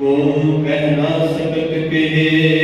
को कह ना सकत के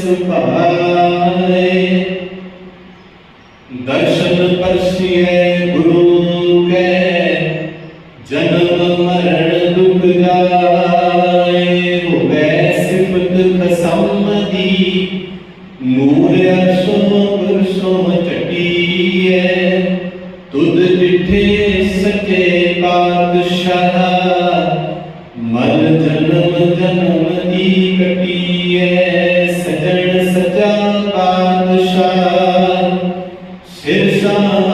ਸੁਭਾਅ ਤੁਧ ਬਿਠੇ ਸਕੇ ਪਾਤਸ਼ਾਹ ਮਨ ਜਨਮ ਜਨਮ ਦੀ ਕਟੀਏ ਸਜਣ ਸਜਾ ਪਾਤਸ਼ਾਹ। ਸਿਰ ਸਾਂ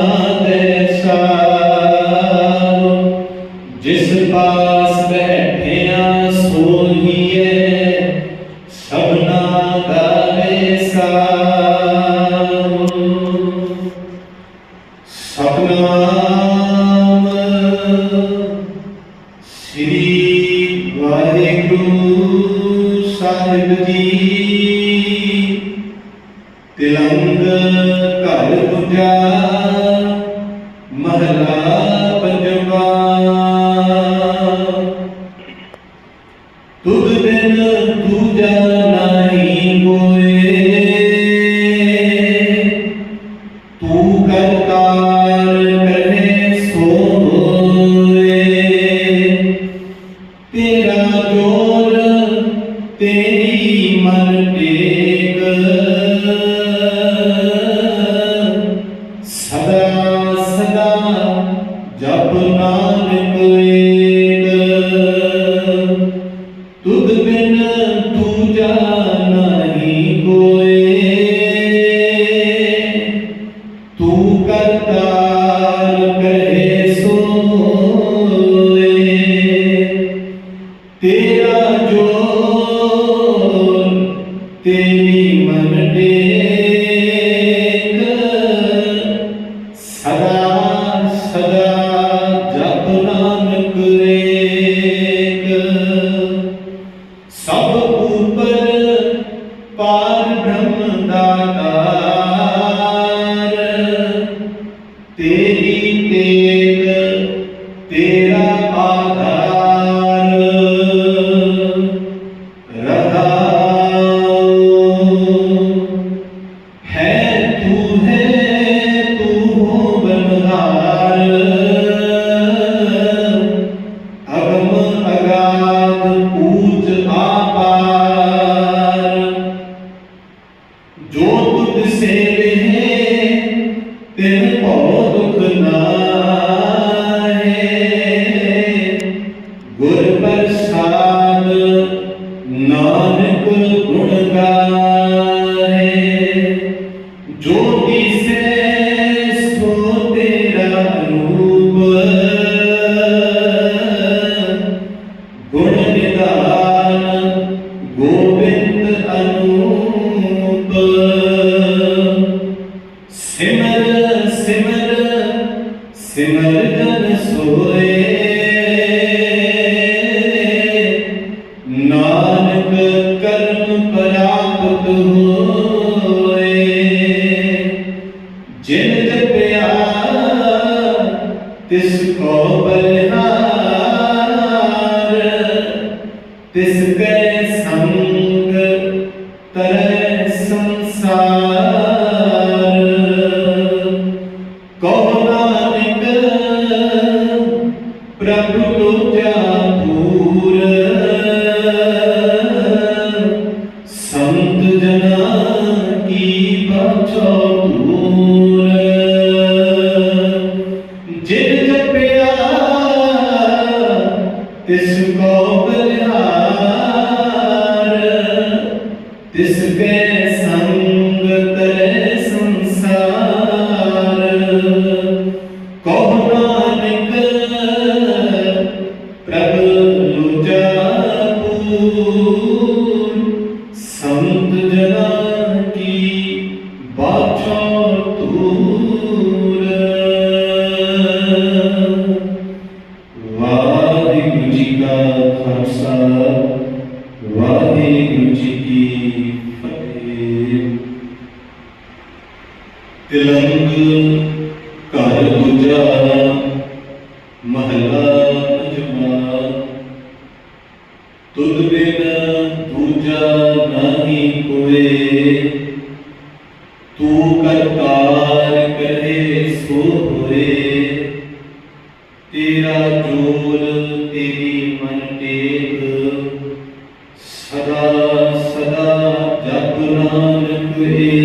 ਤਿਲੰਗ ਘਰ ਦੂਜਾ ਮਹਲਾ ਪੰਜਵਾ। ਤੁਧ ਬਿਨ ਦੂਜਾ ਨਹੀਂ ਕੋਏ ਤੂੰ ਕਰਤਾਰ ਕਰੇ ਸੋਏ। ਤੇਰਾ ਜੋਰ ਤੇਰੀ ਮਰਦੀ ਬਿਨ ਦੂਜਾ ਨਹੀਂ ਤੂੰ ਕਰਤਾਰ ਕਰੇ ਤੇਰਾ ਜੋ तेरा आधार ਸਿਮਰ ਜਨ ਸੋਏ ਨਾਨਕ ਕਰਮ ਪ੍ਰਾਪਤ ਹੋਏ ਜਿਨ ਜਪਿਆ ਤਿਸ ਕੋ ਬਲਿਹਾਰ ਤਿਸ ਕੈ ਸੰਗ ਤਰੈ ਸੰਸਾਰ ਸੰਤ ਜਨਾ ਕੀ ਬਾਛੋ ਦੂਰ। ਜਿਨ ਜਪਿਆ ਤਿਸ ਕੋ ਬਲਿਹਾਰ। ਤਿਸ ਕੈ ਸੰਗ ਤੈ ਸੰਸਾਰ। ਕਹੋ ਨਾਨਕ, ਪ੍ਰਭ ਲੁਜਾ ਪੂਰ ਵਾਹਿਗੁਰੂ ਖਾਲਸਾ ਵਾਹਿਗੁਰੂ ਜੀ ਕੀ ਫਤਿਹ। ਤਿਲੰਗ ਘਰ ਦੂਜਾ ਤੇਰਾ ਜੋਰ ਤੇਰੀ ਮਨ ਟੇਕ ਸਦਾ ਸਦਾ ਜਪ ਨਾਨਕ ਏਕ